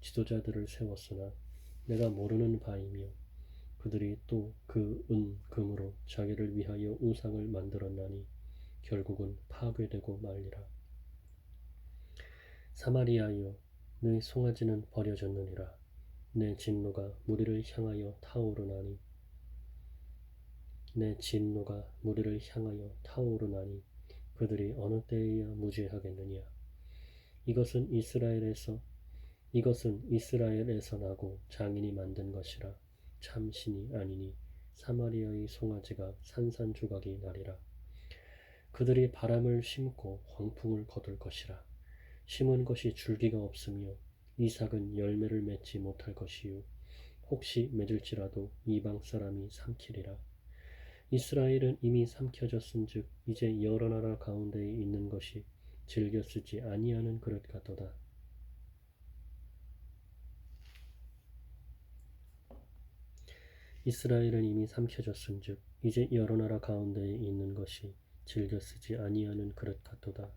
지도자들을 세웠으나 내가 모르는 바이며 그들이 또 그 은 금으로 자기를 위하여 우상을 만들었나니 결국은 파괴되고 말리라. 사마리아여 내 송아지는 버려졌느니라. 내 진노가 무리를 향하여 타오르나니 내 진노가 무리를 향하여 타오르나니 그들이 어느 때에야 무죄하겠느냐. 이것은 이스라엘에서 이것은 이스라엘에서 나고 장인이 만든 것이라 참 신이 아니니 사마리아의 송아지가 산산조각이 나리라. 그들이 바람을 심고 황풍을 거둘 것이라. 심은 것이 줄기가 없으며 이삭은 열매를 맺지 못할 것이요 혹시 맺을지라도 이방 사람이 삼키리라. 이스라엘은 이미 삼켜졌은즉 이제 여러 나라 가운데에 있는 것이 즐겨 쓰지 아니하는 그릇 같도다. 이스라엘은 이미 삼켜졌은즉 이제 여러 나라 가운데에 있는 것이 즐겨 쓰지 아니하는 그릇 같도다.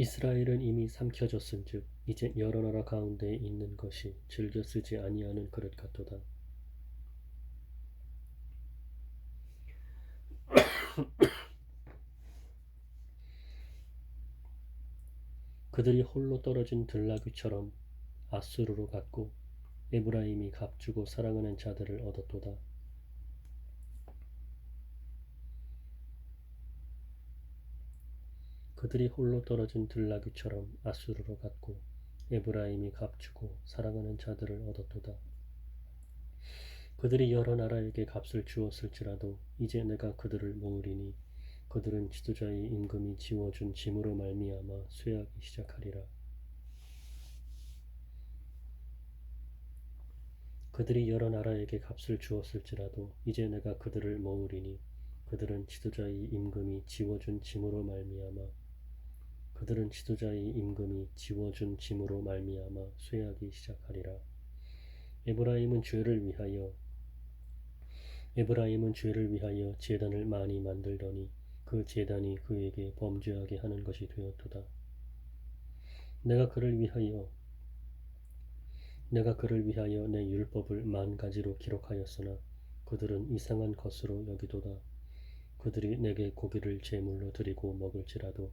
이스라엘은 이미 삼켜졌은즉 이제 여러 나라 가운데에 있는 것이 즐겨 쓰지 아니하는 그릇 같도다. 그들이 홀로 떨어진 들나귀처럼 아수르로 갔고 에브라임이 값주고 사랑하는 자들을 얻었도다. 그들이 홀로 떨어진 들나귀처럼 아수르로 갔고 에브라임이 값주고 사랑하는 자들을 얻었도다. 그들이 여러 나라에게 값을 주었을지라도 이제 내가 그들을 모으리니 그들은 지도자의 임금이 지워준 짐으로 말미암아 쇠하기 시작하리라. 그들이 여러 나라에게 값을 주었을지라도 이제 내가 그들을 모으리니 그들은 지도자의 임금이 지워준 짐으로 말미암아 그들은 지도자의 임금이 지워준 짐으로 말미암아 쇠하기 시작하리라. 에브라임은 죄를 위하여 에브라임은 죄를 위하여 제단을 많이 만들더니 그 제단이 그에게 범죄하게 하는 것이 되었도다. 내가 그를 위하여 내가 그를 위하여 내 율법을 만 가지로 기록하였으나 그들은 이상한 것으로 여기도다. 그들이 내게 고기를 제물로 드리고 먹을지라도